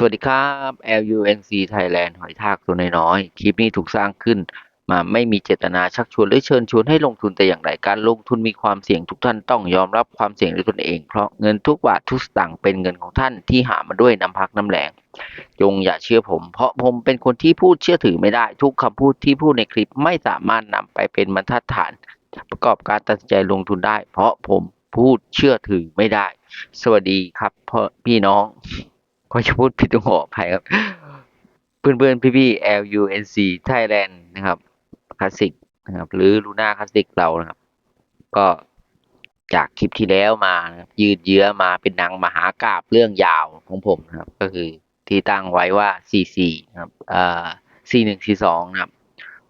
สวัสดีครับ LUNC Thailand หอยทากตัวน้อยๆ คลิปนี้ถูกสร้างขึ้น มาไม่มีเจตนาชักชวนหรือเชิญชวนให้ลงทุนแต่อย่างใดการลงทุนมีความเสี่ยงทุกท่านต้องยอมรับความเสี่ยงด้วยตนเอง เพราะเงินทุกบาททุกสตางค์เป็นเงินของท่านที่หามาด้วยน้ำพักน้ำแรงจงอย่าเชื่อผม เพราะผมเป็นคนที่พูดเชื่อถือไม่ได้ ทุกคำพูดที่พูดในคลิปไม่สามารถนำไปเป็นบรรทัดฐาน ประกอบการตัดสินใจลงทุนได้ เพราะผมพูดเชื่อถือไม่ได้ สวัสดีครับพ,พี่น้อง ก็จะพูดผิดต้องขออภัยครับ เพื่อนเพื่อนพี่พี่ LUNC Thailand นะครับคลาสสิกนะครับ หรือลูน่าคลาสสิกเรานะครับ ก็จากคลิปที่แล้วมานะครับยืดเยื้อมาเป็นหนังมหากราบเรื่องยาวของผมนะครับ ก็คือที่ตั้งไว้ว่า C4 นะครับอ่อ C1 C2 นะครับ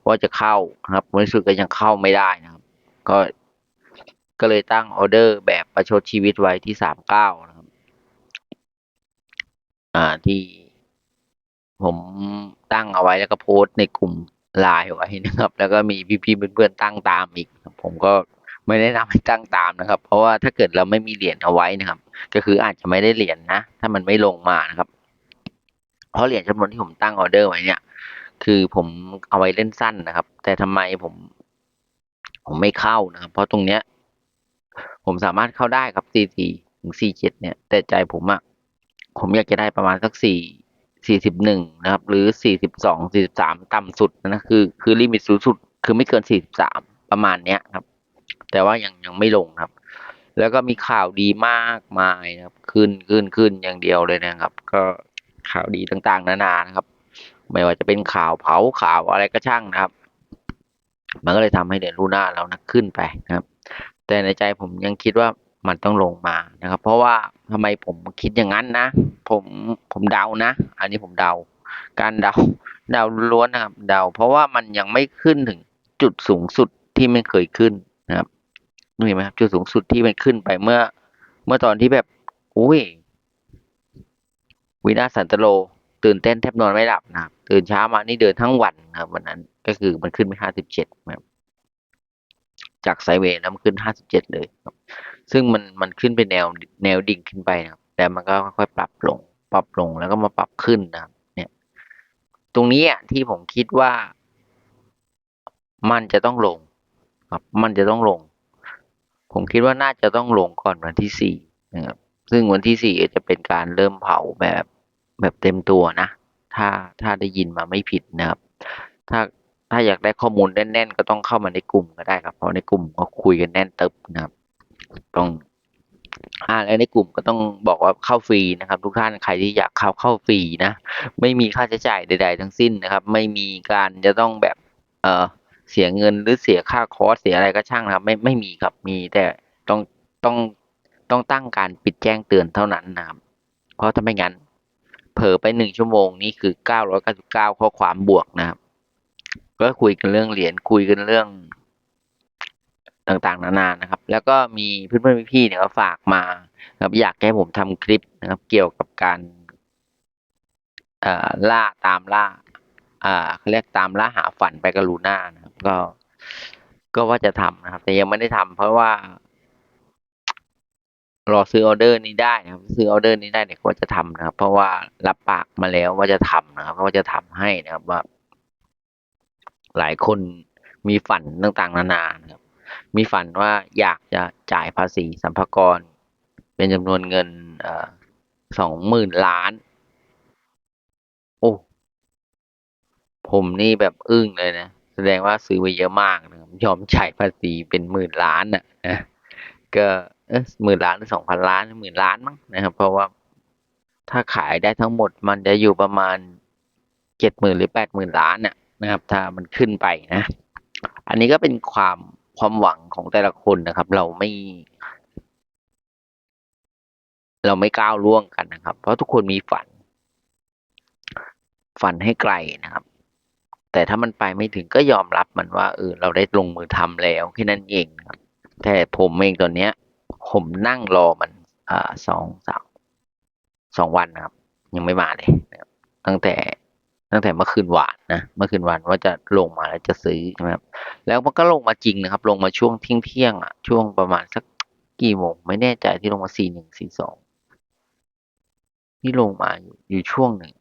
ว่าจะเข้านะครับในที่สุดก็ยังเข้าไม่ได้นะครับ ก็ก็เลยตั้งออเดอร์แบบประชดชีวิตไว้ที่ 39นะครับ อ่าที่ผมตั้งเอาไว้แล้วก็โพสต์ในกลุ่มไลน์ไว้นะครับ แล้วก็มีพี่ๆเพื่อนๆตั้งตามอีก ผมก็ไม่แนะนำให้ตั้งตามนะครับ เพราะว่าถ้าเกิดเราไม่มีเหรียญเอาไว้นะครับ ก็คืออาจจะไม่ได้เหรียญนะ ถ้ามันไม่ลงมานะครับ เพราะเหรียญจำนวนที่ผมตั้งออเดอร์ไว้เนี่ย คือผมเอาไว้เล่นสั้นนะครับ แต่ทำไมผม ผมไม่เข้านะครับ เพราะตรงเนี้ย ผมสามารถเข้าได้ครับ C4 ถึง C7 เนี่ย แต่ใจผมอะ ผมอยากจะได้ประมาณสักสี่สี่สิบหนึ่งนะครับ หรือสี่สิบสองสี่สิบสามต่ำสุดนะคือคือลิมิตสูงสุด คือไม่เกินสี่สิบสามประมาณเนี้ยครับ แต่ว่ายังยังไม่ลงครับ แล้วก็มีข่าวดีมากมายนะครับ ขึ้นขึ้นขึ้นอย่างเดียวเลยนะครับ ก็ข่าวดีต่างๆ นานานะครับ ไม่ว่าจะเป็นข่าวเผาข่าวอะไรก็ช่างนะครับ มันก็เลยทำให้เดือนลูน่าเรานะขึ้นไปนะครับ แต่ในใจผมยังคิดว่ามันต้องลงมานะครับ เพราะว่า ทำไมผมคิดอย่างนั้นนะ ผมผมเดานะ อันนี้ผมเดา การเดาเดาล้วนนะครับ เดา เพราะว่ามันยังไม่ขึ้นถึงจุดสูงสุดที่ไมันเคยขึ้นนะครับเห็นไหมครับจุดสูงสุดที่มันขึ้นไปเมื่อ เมื่อตอนที่แบบ อุ้ยวินาสันตโล ตื่นเต้นแทบนอนไม่หลับนะครับ ตื่นเช้ามานี่เดินทั้งวันนะครับวันนั้นก็คือมันขึ้นไปห้าสิบเจ็ดครับจากไซเวย์แล้วมันขึ้นห้าสิบเจ็ดเลยครับ ซึ่งมันมันขึ้นไปแนวแนวดิ่งขึ้นไปนะครับ แต่มันก็ค่อยๆปรับลง ปรับลงแล้วก็มาปรับขึ้นนะครับ เนี่ย ตรงนี้อะที่ผมคิดว่า มันจะต้องลง ครับ มันจะต้องลง ผมคิดว่าน่าจะต้องลงก่อนวันที่สี่นะครับ ซึ่งวันที่สี่จะเป็นการเริ่มเผาแบบแบบเต็มตัวนะ ถ้าถ้าได้ยินมาไม่ผิดนะครับ ถ้าถ้าอยากได้ข้อมูลแน่นๆ ก็ต้องเข้ามาในกลุ่มก็ได้ครับ เพราะในกลุ่มก็คุยกันแน่นเตึบนะครับ ต้องอ่าแล้วในกลุ่มก็ต้องบอกว่าเข้าฟรีนะครับ ทุกท่านใครที่อยากเข้าเข้าฟรีนะ ไม่มีค่าใช้จ่ายใด ๆ ทั้งสิ้นนะครับ ไม่มีการจะต้องแบบเออเสียเงินหรือเสียค่าคอร์สเสียอะไรก็ช่างนะครับ ไม่ไม่มีครับมีแต่ต้องต้องต้องตั้งการปิดแจ้งเตือนเท่านั้นนะครับ เพราะถ้าไม่งั้น เผลอไปหนึ่งชั่วโมงนี่คือเก้าร้อยเก้าสิบเก้าข้อความบวกนะครับ ก็คุยกันเรื่องเหรียญคุยกันเรื่อง ต่างๆ นานานะครับ แล้วก็มีเพื่อนๆพี่ๆเนี่ยก็ฝากมาครับอยากให้ผมทำคลิปนะครับ เกี่ยวกับการเอ่อล่าตามล่าอ่าเขาเรียกตามล่าหาฝันไปกับลูน่านะครับ ก็ก็ว่าจะทำนะครับ แต่ยังไม่ได้ทำเพราะว่า รอซื้อออเดอร์นี้ได้นะครับ ซื้อออเดอร์นี้ได้เนี่ยก็จะทำนะครับ เพราะว่ารับปากมาแล้วว่าจะทำนะครับว่าจะทำให้นะครับว่า หลายคนมีฝันต่างๆ นานานะครับ มีฝันว่าอยากจะจ่ายภาษีสัมภากร เป็นจำนวนเงินอสองหมื่นล้าน โอ้ผมนี่แบบอึ้งเลยนะ แสดงว่าซื้อไปเยอะมากนะครับยอมจ่ายภาษีเป็นหมื่นล้านน่ะนะก็เออหมื่นล้านหรือสองพันล้านหมื่นล้านมั้งนะครับ เพราะว่าถ้าขายได้ทั้งหมดมันจะอยู่ประมาณเจ็ดหมื่นหรือแปดหมื่นล้านน่ะนะครับ ถ้ามันขึ้นไปนะ อันนี้ก็เป็นความ ความหวังของแต่ละคนนะครับ เราไม่ เราไม่ก้าวล่วงกันนะครับ เพราะทุกคนมีฝัน ฝันให้ไกลนะครับ แต่ถ้ามันไปไม่ถึงก็ยอมรับมันว่าเออเราได้ลงมือทำแล้วแค่นั้นเองครับ แต่ผมเองตอนเนี้ย ผมนั่งรอมัน อ่าสองสามสองวันนะครับ ยังไม่มาเลยตั้งแต่ ตั้งแต่เมื่อคืนวานนะเมื่อคืนวานว่าจะลงมาแล้วจะซื้อใช่ไหมครับแล้วมันก็ลงมาจริงนะครับ ลงมาช่วงเที่ยงเที่ยงอะช่วงประมาณสักกี่โมงไม่แน่ใจที่ลงมาสี่หนึ่งสี่สองที่ลงมาอยู่อยู่ช่วงหนึ่ง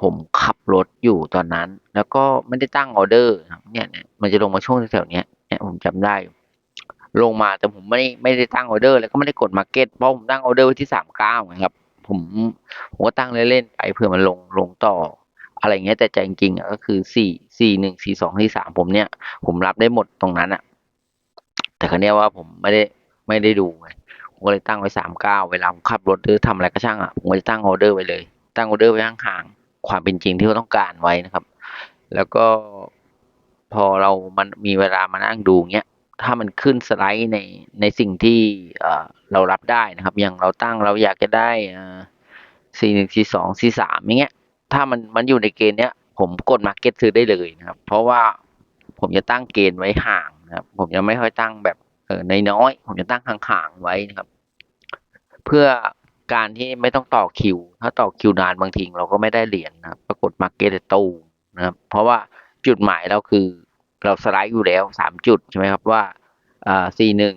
ผมขับรถอยู่ตอนนั้น แล้วก็ไม่ได้ตั้งออเดอร์เนี่ยมันจะลงมาช่วงแถวเนี้ยเนี่ยผมจำได้ ลงมาแต่ผมไม่ไม่ได้ตั้งออเดอร์ แล้วก็ไม่ได้กดมาร์เก็ตเพราะผมตั้งออเดอร์ไว้ที่สามเก้าครับ ผมผมก็ตั้งเล่นๆไปเพื่อมันลงลงต่อ อะไรเงี้ยแต่ใจจริงๆก็คือสี่สี่หนึ่งสี่สองสี่สามผมเนี่ย ผมรับได้หมดตรงนั้นอะแต่ครั้นี้ว่าผมไม่ได้ไม่ได้ดูไงผมก็เลยตั้งไว้สามเก้าเวลาผมขับรถหรือทำอะไรก็ช่างอะผมก็จะตั้งออเดอร์ไว้เลย ตั้งออเดอร์ไว้ห่างๆความเป็นจริงที่เราต้องการไว้นะครับ แล้วก็พอเรามันมีเวลามานั่งดูเงี้ยถ้ามันขึ้นสไลด์ในในสิ่งที่เออเรารับได้นะครับ อย่างเราตั้งเราอยากจะได้สี่หนึ่งสี่สองสี่สามอย่างเงี้ย ถ้ามันมันอยู่ในเกณฑ์เนี้ย ผมกดมาเก็ตซื้อได้เลยนะครับ เพราะว่าผมจะตั้งเกณฑ์ไว้ห่างนะครับ ผมจะไม่ค่อยตั้งแบบเออในน้อย ผมจะตั้งห่างๆไว้นะครับ เพื่อการที่ไม่ต้องต่อคิว ถ้าต่อคิวนานบางทีเราก็ไม่ได้เหรียญนะครับปรากฏมาเก็ตตูนะครับ เพราะว่าจุดหมายเราคือเราสไลด์อยู่แล้วสามจุดใช่ไหมครับว่าอ่าสี่หนึ่ง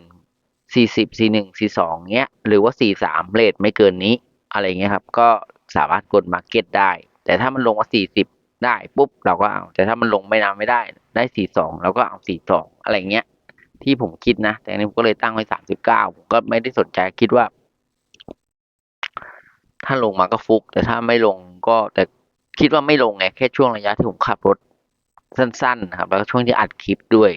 สี่สิบสี่หนึ่งสี่สองเงี้ย หรือว่าสี่สามเลทไม่เกินนี้อะไรเงี้ยครับ ก็สามารถกดมาเก็ตได้ แต่ถ้ามันลงมาสี่สิบได้ปุ๊บเราก็เอา แต่ถ้ามันลงไม่นานไม่ได้ ได้สี่สองเราก็เอาสี่สองอะไรเงี้ย ที่ผมคิดนะ แต่อันนี้ผมก็เลยตั้งไว้สามสิบเก้าผมก็ไม่ได้สนใจคิดว่า ถ้าลงมาก็ฟุก แต่ถ้าไม่ลงก็แต่คิดว่าไม่ลงไงแค่ช่วงระยะที่ผมขับรถสั้นๆนะครับ แล้วก็ช่วงที่อัดคลิปด้วย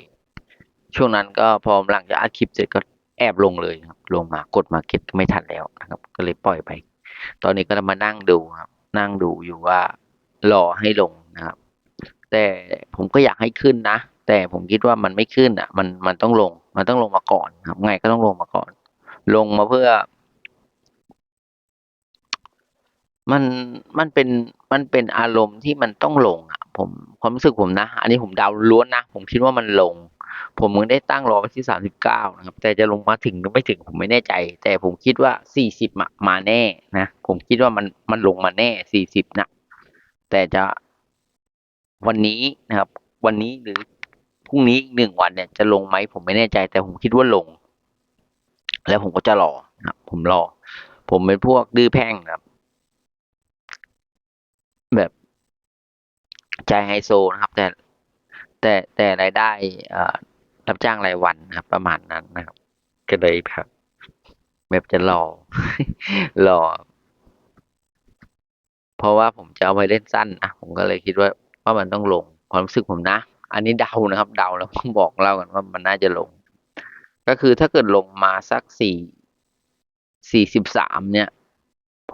ช่วงนั้นก็พอหลังจากอัดคลิปเสร็จก็แอบลงเลยครับลงมากดมาเก็ตไม่ทันแล้วนะครับ ก็เลยปล่อยไป ตอนนี้ก็มานั่งดูครับ นั่งดูอยู่ว่ารอให้ลงนะครับ แต่ผมก็อยากให้ขึ้นนะ แต่ผมคิดว่ามันไม่ขึ้นอะ มันมันต้องลง มันต้องลงมาก่อนครับ ไงก็ต้องลงมาก่อน ลงมาเพื่อ มันมันเป็นมันเป็นอารมณ์ที่มันต้องลงอะ ผมความรู้สึกผมนะ อันนี้ผมเดาล้วนนะ ผมคิดว่ามันลง ผมมึงได้ตั้งรอไว้ที่สามสิบเก้านะครับ แต่จะลงมาถึงหรือไม่ถึงผมไม่แน่ใจ แต่ผมคิดว่าสี่สิบมาแน่นะ ผมคิดว่ามันมันลงมาแน่สี่สิบนะแต่จะวันนี้นะครับ วันนี้หรือพรุ่งนี้อีกหนึ่งวันเนี่ยจะลงไหมผมไม่แน่ใจ แต่ผมคิดว่าลง แล้วผมก็จะรอนะครับผมรอ ผมเป็นพวกดื้อแพ่งนะครับ แบบใจไฮโซนะครับ แต่แต่แต่รายได้อ่อ รับจ้างรายวันนะครับ ประมาณนั้นนะครับ ก็เลยแบบแบบจะรอรอ เพราะว่าผมจะเอาไปเล่นสั้นนะผมก็เลยคิดว่าว่ามันต้องลงความรู้สึกผมนะ อันนี้เดานะครับ เดาแล้วผมบอกเล่ากันว่ามันน่าจะลง ก็คือถ้าเกิดลงมาสักสี่สี่สิบสามเนี่ย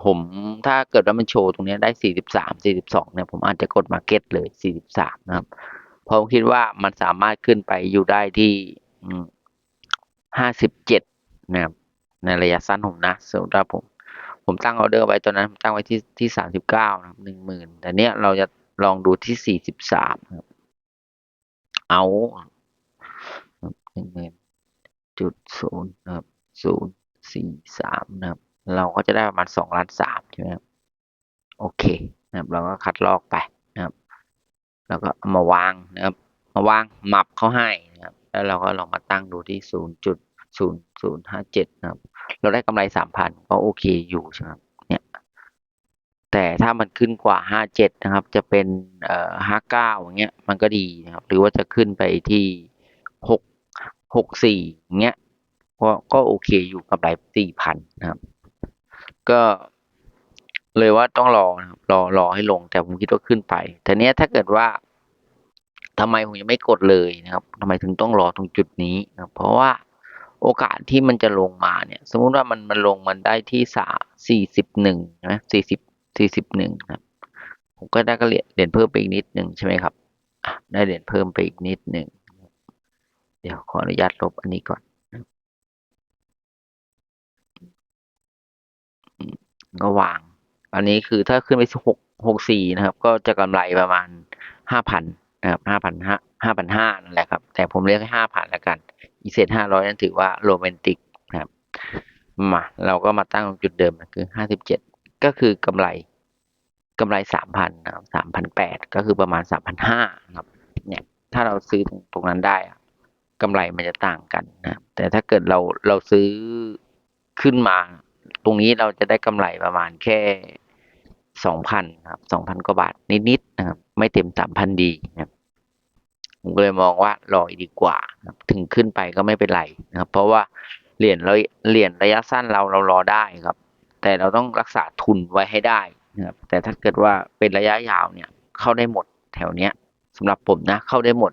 ผมถ้าเกิดว่ามันโชว์ตรงนี้ได้สี่สิบสามสี่สิบสองเนี่ยผมอาจจะกดมาเก็ตเลยสี่สิบสามนะครับ ผมคิดว่ามันสามารถขึ้นไปอยู่ได้ที่ห้าสิบเจ็ดนะครับในระยะสั้นผมนะสำหรับผม ผมตั้งออเดอร์ไว้ตอนนั้นผมตั้งไว้ที่ที่สามสิบเก้านะหนึ่งหมื่นแต่เนี้ยเราจะลองดูที่สี่สิบสามครับ เอาหนึ่งหมื่นจุดศูนย์นะครับศูนย์สี่สามนะครับ เราก็จะได้ประมาณสองล้านสามใช่ไหมครับ โอเคนะครับ เราก็คัดลอกไป แล้วก็มาวางนะครับ มาวางหมับเขาให้นะครับ แล้วเราก็ลองมาตั้งดูที่ศูนย์จุดศูนย์ศูนย์ห้าเจ็ดนะครับ เราได้กำไรสามพันก็โอเคอยู่ใช่ไหมครับเนี่ยแต่ถ้ามันขึ้นกว่าห้าเจ็ดนะครับ จะเป็นเอ่อห้าเก้าอย่างเงี้ยมันก็ดีนะครับ หรือว่าจะขึ้นไปที่หกหกสี่อย่างเงี้ยก็ก็โอเคอยู่กำไรสี่พันนะครับ ก็ เลยว่าต้องรอนะครับรอรอให้ลงแต่ผมคิดว่าขึ้นไป แต่เนี้ยถ้าเกิดว่าทำไมผมยังไม่กดเลยนะครับทำไมถึงต้องรอตรงจุดนี้นะเพราะว่าโอกาสที่มันจะลงมาเนี่ย สมมุติว่ามันมันลงมันได้ที่สาสี่สิบหนึ่งนะสี่สิบสี่สิบหนึ่งครับ ผมก็ได้ก็เหรียญเหรียญเพิ่มไปอีกนิดหนึ่งใช่ไหมครับได้เหรียญเพิ่มไปอีกนิดหนึ่งเดี๋ยวขออนุญาตลบอันนี้ก่อนก็วาง อันนี้คือถ้าขึ้นไปหกหกสี่นะครับ ก็จะกำไรประมาณห้าพันนะครับห้าพันห้าห้าพันห้านั่นแหละครับ แต่ผมเรียกให้ห้าพันล้วกัน อีเซตห้าร้อยนั่นถือว่าโรแมนติกนะครับมาเราก็มาตั้งจุดเดิมคือห้าสิบเจ็ดก็คือกำไรกำไรสามพันนะครับสามพันแปดก็คือประมาณสามพันห้าครับ เนี่ยถ้าเราซื้อตรงนั้นได้อะกำไรมันจะต่างกันนะครับแต่ถ้าเกิดเราเราซื้อขึ้นมา ตรงนี้เราจะได้กำไรประมาณแค่ สองพันครับสองพันกว่าบาทนิดๆนะครับ ไม่เต็มสามพันดีนะครับผมก็เลยมองว่ารออีกดีกว่า ถึงขึ้นไปก็ไม่เป็นไรนะครับ เพราะว่าเหรียญเราเหรียญระยะสั้นเราเรารอได้ครับ แต่เราต้องรักษาทุนไว้ให้ได้นะครับ แต่ถ้าเกิดว่าเป็นระยะยาวเนี่ย เข้าได้หมดแถวเนี้ยสำหรับผมนะ เข้าได้หมด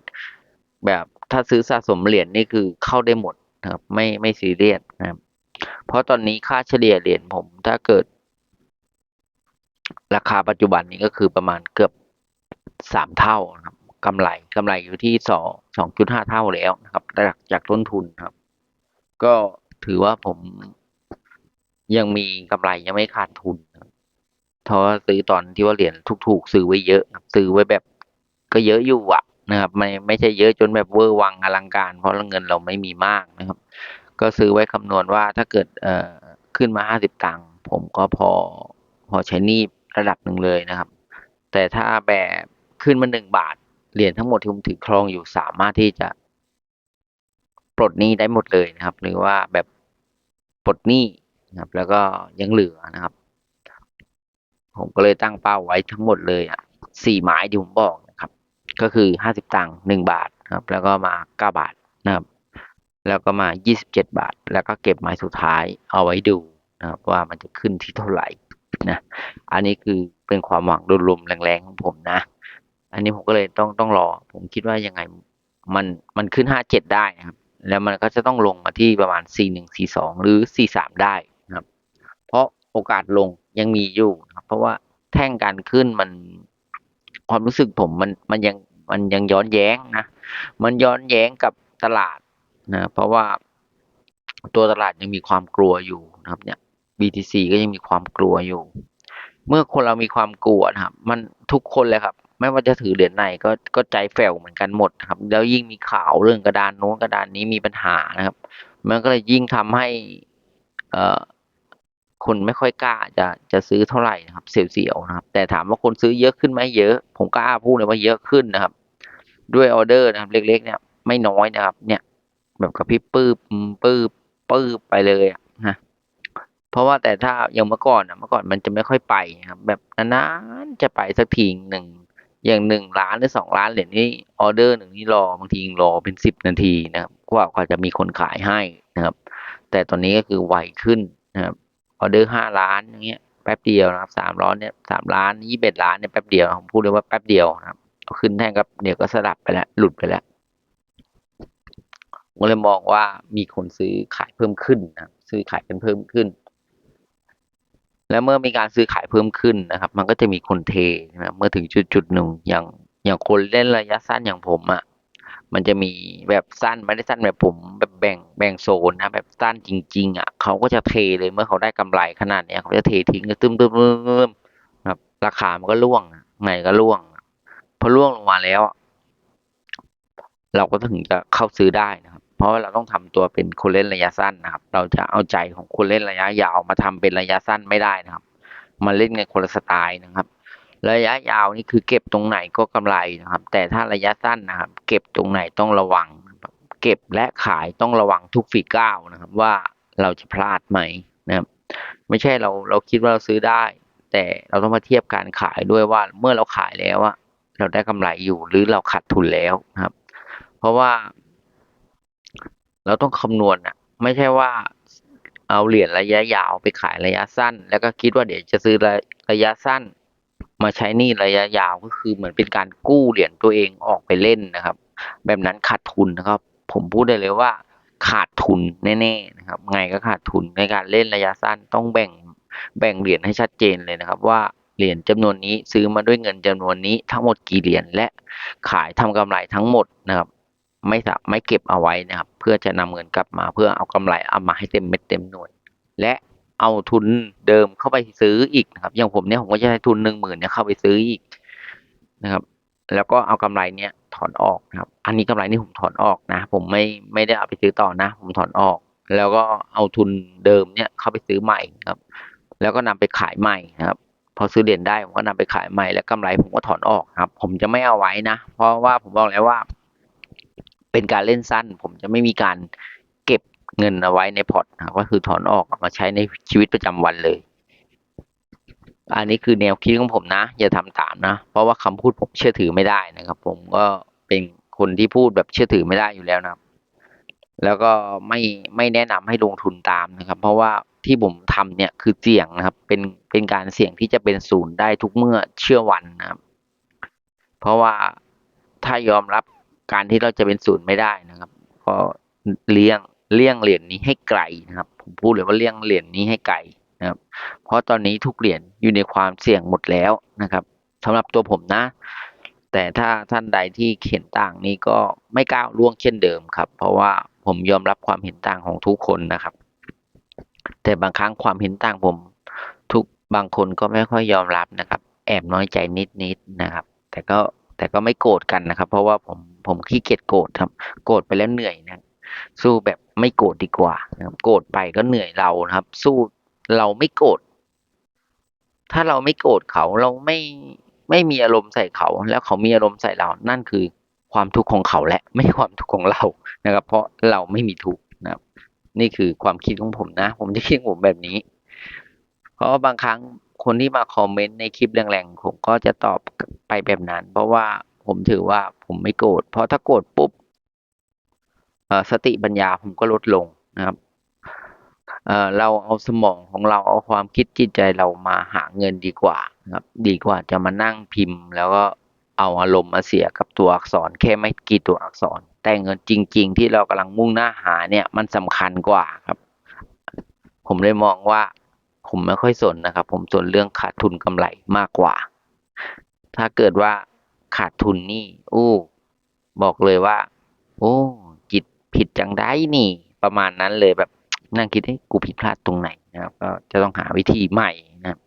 แบบถ้าซื้อสะสมเหรียญนี่คือเข้าได้หมดนะครับ ไม่ไม่ซีเรียสนะครับ เพราะตอนนี้ค่าเฉลี่ยเหรียญผมถ้าเกิด ราคาปัจจุบันนี้ก็คือประมาณเกือบสามเท่านะครับกำไรกำไรอยู่ที่สองสองจุดห้าเท่าแล้วนะครับจากจากต้นทุนครับ ก็ถือว่าผมยังมีกำไรยังไม่ขาดทุนนะครับเพราะซื้อตอนที่ว่าเหรียญถูกๆซื้อไว้เยอะซื้อไว้แบบก็เยอะอยู่อะนะครับ ไม่ไม่ใช่เยอะจนแบบเวอร์วังอลังการ เพราะเงินเราไม่มีมากนะครับ ก็ซื้อไว้คำนวณว่าถ้าเกิดเอ่อขึ้นมาห้าสิบตังค์ผมก็พอพอใช้หนี้ ระดับหนึ่งเลยนะครับ แต่ถ้าแบบขึ้นมาหนึ่งบาทเหรียญทั้งหมดที่ผมถือครองอยู่สามารถที่จะ ปลดหนี้ได้หมดเลยนะครับ หรือว่าแบบปลดหนี้นะครับ แล้วก็ยังเหลือนะครับ ผมก็เลยตั้งเป้าไว้ทั้งหมดเลยอะสี่หมายที่ผมบอกนะครับ ก็คือห้าสิบตังค์หนึ่งบาทครับ แล้วก็มาเก้าบาทนะครับ แล้วก็มายี่สิบเจ็ดบาท แล้วก็เก็บหมายสุดท้ายเอาไว้ดูนะครับ ว่ามันจะขึ้นที่เท่าไหร่ นะ อันนี้คือเป็นความหวังรวมๆแรงๆของผมนะ อันนี้ผมก็เลยต้องต้องรอ ผมคิดว่ายังไงมันมันขึ้นห้าเจ็ดได้นะครับ แล้วมันก็จะต้องลงมาที่ประมาณสี่หนึ่งสี่สองหรือสี่สามได้นะครับ เพราะโอกาสลงยังมีอยู่นะครับ เพราะว่าแท่งการขึ้นมันความรู้สึกผมมันมันยังมันยังย้อนแย้งนะ มันย้อนแย้งกับตลาดนะ เพราะว่าตัวตลาดยังมีความกลัวอยู่นะครับเนี่ย BTC ก็ยังมีความกลัวอยู่ เมื่อคนเรามีความกลัวนะครับ มันทุกคนเลยครับ ไม่ว่าจะถือเหรียญไหนก็ก็ใจแฝ่วเหมือนกันหมดครับ แล้วยิ่งมีข่าวเรื่องกระดานโน้นกระดานนี้มีปัญหานะครับ มันก็เลยยิ่งทำให้ เอ่อคนไม่ค่อยกล้าจะจะซื้อเท่าไหร่นะครับ เสียวๆนะครับ แต่ถามว่าคนซื้อเยอะขึ้นไหมเยอะ ผมกล้าพูดเลยว่าเยอะขึ้นนะครับ ด้วยออเดอร์นะครับ เล็ก ๆ เนี่ยไม่น้อยนะครับ เนี่ย แบบกระพริบปื้บปื้บปื้บไปเลยอะนะ เพราะว่าแต่ถ้าอย่างเมื่อก่อนอะเมื่อก่อนมันจะไม่ค่อยไปนะครับแบบนานๆจะไปสักทีหนึ่งอย่างหนึ่งล้านหรือสองล้านเหรียญนี่ออเดอร์หนึ่งนี่รอบางทีรอเป็นสิบนาทีนะครับกว่ากว่าจะมีคนขายให้นะครับ แต่ตอนนี้ก็คือไวขึ้นนะครับออเดอร์ห้าล้านอย่างเงี้ยแป๊บเดียวนะครับสามร้อยเนี่ยสามล้านยี่สิบเอ็ดล้านเนี่ยแป๊บเดียวผมพูดเลยว่าแป๊บเดียวนะครับขึ้นแท่งก็เดี๋ยวก็สลับไปแล้วหลุดไปแล้วผมก็เลยมองว่ามีคนซื้อขายเพิ่มขึ้นนะซื้อขายกันเพิ่มขึ้น แล้วเมื่อมีการซื้อขายเพิ่มขึ้นนะครับ มันก็จะมีคนเทใช่ไหมเมื่อถึงจุดจุดหนึ่งอย่างอย่างคนเล่นระยะสั้นอย่างผมอะ่ะมันจะมีแบบสั้นไม่ได้สั้นแบบผมแบบแบ่งแบ่งโซนนะแบบสั้นจริง ๆอะ่ะเขาก็จะเทเลยเมื่อเขาได้กำไรขนาดเนี้ยเขาจะเททิ้งตึมตึมตึมตึมครับราคามันก็ร่วงไงก็ร่วงพอร่วงลงมาแล้วอะเราก็ถึงจะเข้าซื้อได้นะครับ เพราะเราต้องทำตัวเป็นคนเล่นระยะสั้นนะครับ เราจะเอาใจของคนเล่นระยะยาวมาทำเป็นระยะสั้นไม่ได้นะครับ มาเล่นกันคนละสไตล์นะครับ ระยะยาวนี่คือเก็บตรงไหนก็กำไรนะครับ แต่ถ้าระยะสั้นนะครับ เก็บตรงไหนต้องระวัง เก็บและขายต้องระวังทุกฝีก้าวนะครับ ว่าเราจะพลาดไหมนะครับ ไม่ใช่เราเราคิดว่าเราซื้อได้ แต่เราต้องมาเทียบการขายด้วยว่าเมื่อเราขายแล้วอะเราได้กำไรอยู่หรือเราขาดทุนแล้วนะครับ เพราะว่า เราต้องคำนวณอะไม่ใช่ว่าเอาเหรียญระยะยาวไปขายระยะสั้น แล้วก็คิดว่าเดี๋ยวจะซื้อระระยะสั้น มาใช้หนี้ระยะยาวก็คือเหมือนเป็นการกู้เหรียญตัวเองออกไปเล่นนะครับ แบบนั้นขาดทุนนะครับ ผมพูดได้เลยว่าขาดทุนแน่ๆนะครับ ไงก็ขาดทุนในการเล่นระยะสั้นต้องแบ่งแบ่งเหรียญให้ชัดเจนเลยนะครับ ว่าเหรียญจำนวนนี้ซื้อมาด้วยเงินจำนวนนี้ทั้งหมดกี่เหรียญและขายทำกำไรทั้งหมดนะครับ ไม่สะไม่เก็บเอาไว้นะครับ เพื่อจะนำเงินกลับมาเพื่อเอากำไรเอามาให้เต็มเม็ดเต็มหน่วย และเอาทุนเดิมเข้าไปซื้ออีกนะครับ อย่างผมเนี่ยผมก็จะใช้ทุนหนึ่งหมื่นเนี่ยเข้าไปซื้ออีกนะครับ แล้วก็เอากำไรเนี่ยถอนออกนะครับ อันนี้กำไรนี่ผมถอนออกนะ ผมไม่ไม่ได้เอาไปซื้อต่อนะ ผมถอนออก แล้วก็เอาทุนเดิมเนี่ยเข้าไปซื้อใหม่ครับ แล้วก็นำไปขายใหม่นะครับพอซื้อเหรียญได้ผมก็นำไปขายใหม่แล้วกำไรผมก็ถอนออกครับ ผมจะไม่เอาไว้นะ เพราะว่าผมบอกแล้วว่า เป็นการเล่นสั้น ผมจะไม่มีการเก็บเงินเอาไว้ในพอร์ตนะก็คือถอนออกมาใช้ในชีวิตประจำวันเลย อันนี้คือแนวคิดของผมนะ อย่าทำตามนะ เพราะว่าคำพูดผมเชื่อถือไม่ได้นะครับ ผมก็เป็นคนที่พูดแบบเชื่อถือไม่ได้อยู่แล้วนะครับ แล้วก็ไม่ไม่แนะนำให้ลงทุนตามนะครับ เพราะว่าที่ผมทำเนี่ยคือเสี่ยงนะครับ เป็นเป็นการเสี่ยงที่จะเป็นศูนย์ได้ทุกเมื่อเชื่อวันนะครับ เพราะว่าถ้ายอมรับ การที่เราจะเป็นศูนย์ไม่ได้นะครับ ก็เลี่ยงเลี่ยงเหรียญนี้ให้ไกลนะครับ ผมพูดเลยว่าเลี่ยงเหรียญนี้ให้ไกลนะครับ เพราะตอนนี้ทุกเหรียญอยู่ในความเสี่ยงหมดแล้วนะครับสำหรับตัวผมนะ แต่ถ้าท่านใดที่เห็นต่างนี้ก็ไม่ก้าวล่วงเช่นเดิมครับ เพราะว่าผมยอมรับความเห็นต่างของทุกคนนะครับ แต่บางครั้งความเห็นต่างผม ทุกบางคนก็ไม่ค่อยยอมรับนะครับ แอบน้อยใจนิดๆนะครับ แต่ก็แต่ก็ไม่โกรธกันนะครับ เพราะว่าผม ผมขี้เกียจโกรธครับ โกรธไปแล้วเหนื่อยนะสู้แบบไม่โกรธดีกว่านะครับ โกรธไปก็เหนื่อยเรานะครับ สู้เราไม่โกรธถ้าเราไม่โกรธเขาเราไม่ไม่มีอารมณ์ใส่เขา แล้วเขามีอารมณ์ใส่เรา นั่นคือความทุกข์ของเขาและไม่ความทุกข์ของเรานะครับ เพราะเราไม่มีทุกข์นะครับ นี่คือความคิดของผมนะ ผมจะคิดผมแบบนี้ เพราะาบางครั้งคนที่มาคอมเมนต์ในคลิปแรงๆผมก็จะตอบไปแบบนั้น เพราะว่า ผมถือว่าผมไม่โกรธเพราะถ้าโกรธปุ๊บสติปัญญาผมก็ลดลงนะครับเเราเอาสมองของเราเอาความคิดจิตใจเรามาหาเงินดีกว่านะครับ ดีกว่าจะมานั่งพิมพ์ แล้วก็เอาอารมณ์มาเสียกับตัวอักษร แค่ไม่กี่ตัวอักษร แต่เงินจริง ๆ ที่เรากำลังมุ่งหน้าหาเนี่ยมันสำคัญกว่าครับ ผมเลยมองว่าผมไม่ค่อยสนนะครับ ผมสนเรื่องขาดทุนกำไรมากกว่า ถ้าเกิดว่า ขาดทุนนี่ โอ้ บอกเลยว่า โอ้จิตผิดจังได้นี่ ประมาณนั้นเลยแบบนั่งคิดให้กูผิดพลาดตรงไหนนะครับ ก็จะต้องหาวิธีใหม่นะครับ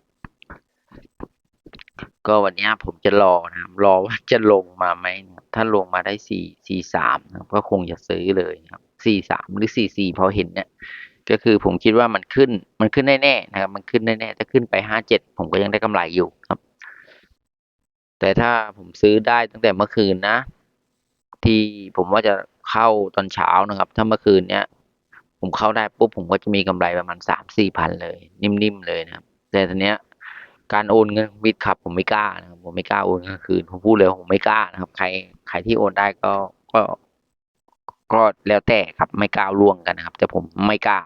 ก็วันนี้ผมจะรอนะครับรอว่าจะลงมาไหมนะถ้าลงมาได้สี่สี่สามนะครับก็คงจะซื้อเลยนะครับสี่สามหรือสี่สี่พอเห็นเนี่ยก็คือผมคิดว่ามันขึ้นมันขึ้นแน่ๆนะครับ มันขึ้นแน่ๆถ้าขึ้นไปห้าเจ็ดผมก็ยังได้กำไรอยู่ครับ แต่ถ้าผมซื้อได้ตั้งแต่เมื่อคืนนะ ที่ผมว่าจะเข้าตอนเช้านะครับ ถ้าเมื่อคืนเนี้ย ผมเข้าได้ปุ๊บผมก็จะมีกำไรประมาณสามสี่พันเลย นิ่มๆเลยนะครับ แต่ทีเนี้ย การโอนเงินบิตครับ ผมไม่กล้านะครับผมไม่กล้าโอนกลางคืนผมพูดเลยว่าผมไม่กล้านะครับ ใครใครที่โอนได้ก็ก็ก็แล้วแต่ครับไม่กล้าล่วงกันนะครับ แต่ผมไม่กล้า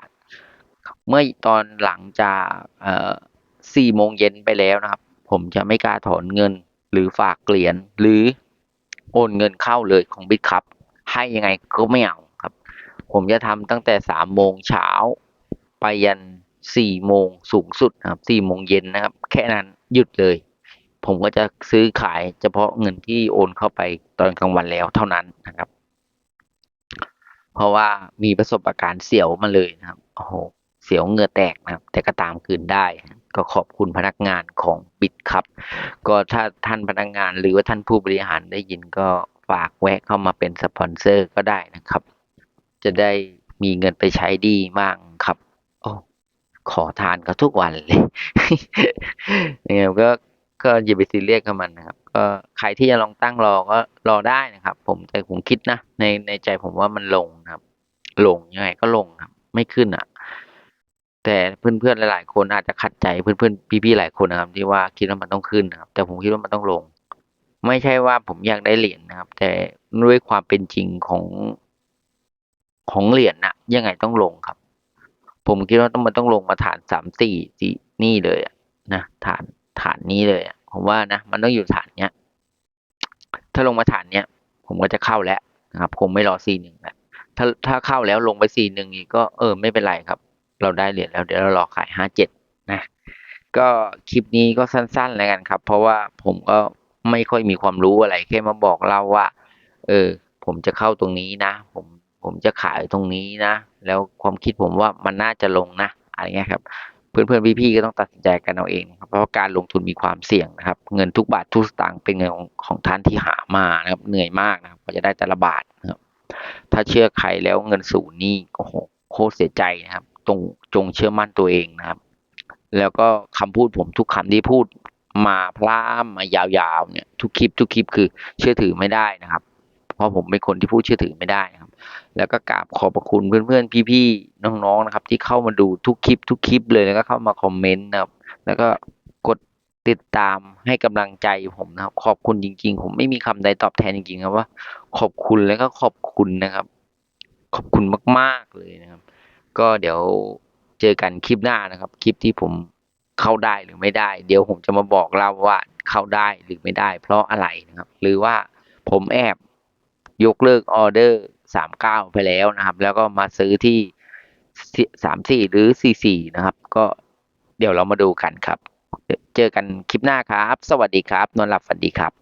เมื่อตอนหลังจากเอ่อสี่โมงเย็นไปแล้วนะครับ ผมจะไม่กล้าถอนเงิน หรือฝากเหรียญหรือโอนเงินเข้าเลยของบิตครับให้ยังไงก็ไม่เอาครับ ผมจะทำตั้งแต่สามโมงเช้าไปยันสี่โมงสูงสุดนะครับสี่โมงเย็นนะครับ แค่นั้นหยุดเลย ผมก็จะซื้อขายเฉพาะเงินที่โอนเข้าไปตอนกลางวันแล้วเท่านั้นนะครับ เพราะว่ามีประสบการณ์เสียวมาเลยนะครับโอ้โหเสียวเงือแตกนะครับ แต่ก็ตามคืนได้ ก็ขอบคุณพนักงานของบิตครับ ก็ถ้าท่านพนักงานหรือว่าท่านผู้บริหารได้ยินก็ฝากแวะเข้ามาเป็นสปอนเซอร์ก็ได้นะครับ จะได้มีเงินไปใช้ดีมากครับโอ้ขอทานก็ทุกวันเลยยังไงก็ก็อย่าไปซีเรียสกับมันนะครับ ก็ใครที่จะลองตั้งรอก็รอได้นะครับ ผมแต่ผมคิดนะในในใจผมว่ามันลงนะครับ ลงยังไงก็ลงครับ ไม่ขึ้นอะ แต่เพื่อนๆหลายๆคนอาจจะขัดใจเพื่อนๆพี่ๆหลายคนนะครับ ที่ว่าคิดว่ามันต้องขึ้นนะครับ แต่ผมคิดว่ามันต้องลง ไม่ใช่ว่าผมอยากได้เหรียญนะครับ แต่ด้วยความเป็นจริงของของเหรียญน่ะยังไงต้องลงครับ ผมคิดว่าต้องมันต้องลงมาฐานสามสี่สี่นี่เลยนะฐานฐานนี้เลยผมว่านะมันต้องอยู่ฐานเนี้ย ถ้าลงมาฐานเนี้ยผมก็จะเข้าแล้วนะครับ คงไม่รอสี่หนึ่งแล้วถ้าถ้าเข้าแล้วลงไปสี่หนึ่งอีกก็เออไม่เป็นไรครับ เราได้เหรียญแล้วเดี๋ยวเรารอขายห้าเจ็ดนะก็คลิปนี้ก็สั้นๆแล้วกันครับ เพราะว่าผมก็ไม่ค่อยมีความรู้อะไรแค่มาบอกเล่าว่า เออ ผมจะเข้าตรงนี้นะ ผมผมจะขายตรงนี้นะ แล้วความคิดผมว่ามันน่าจะลงนะอะไรเงี้ยครับ เพื่อนๆพี่ๆก็ต้องตัดสินใจกันเอาเองครับเพราะการลงทุนมีความเสี่ยงนะครับ เงินทุกบาททุกสตางค์เป็นเงินของของท่านที่หามานะครับ เหนื่อยมากนะครับก็จะได้แต่ละบาทนะครับ ถ้าเชื่อใครแล้วเงินศูนย์นี่โอ้โหโคตรเสียใจนะครับ ตรงจงเชื่อมั่นตัวเองนะครับ แล้วก็คำพูดผมทุกคำที่พูดมาพร่ำมายาวๆ เนี่ย ทุกคลิปทุกคลิปคือเชื่อถือไม่ได้นะครับ เพราะผมเป็นคนที่พูดเชื่อถือไม่ได้นะครับ แล้วก็กราบขอบพระคุณเพื่อนๆพี่ๆน้องๆนะครับ ที่เข้ามาดูทุกคลิปทุกคลิปเลยแล้วก็เข้ามาคอมเมนต์นะครับ แล้วก็กดติดตามให้กำลังใจผมนะครับ ขอบคุณจริง ๆ ผมไม่มีคำใดตอบแทนจริงๆครับว่า ขอบคุณแล้วก็ขอบคุณนะครับ ขอบคุณมาก ๆเลยนะครับ ก็เดี๋ยวเจอกันคลิปหน้านะครับ คลิปที่ผมเข้าได้หรือไม่ได้ เดี๋ยวผมจะมาบอกเล่าว่าเข้าได้หรือไม่ได้ เพราะอะไรนะครับ หรือว่าผมแอบยกเลิกออเดอร์สามเก้าไปแล้วนะครับ แล้วก็มาซื้อที่สามสี่หรือสี่สี่นะครับ ก็เดี๋ยวเรามาดูกันครับ เจอกันคลิปหน้าครับ สวัสดีครับ นอนหลับฝันดีครับ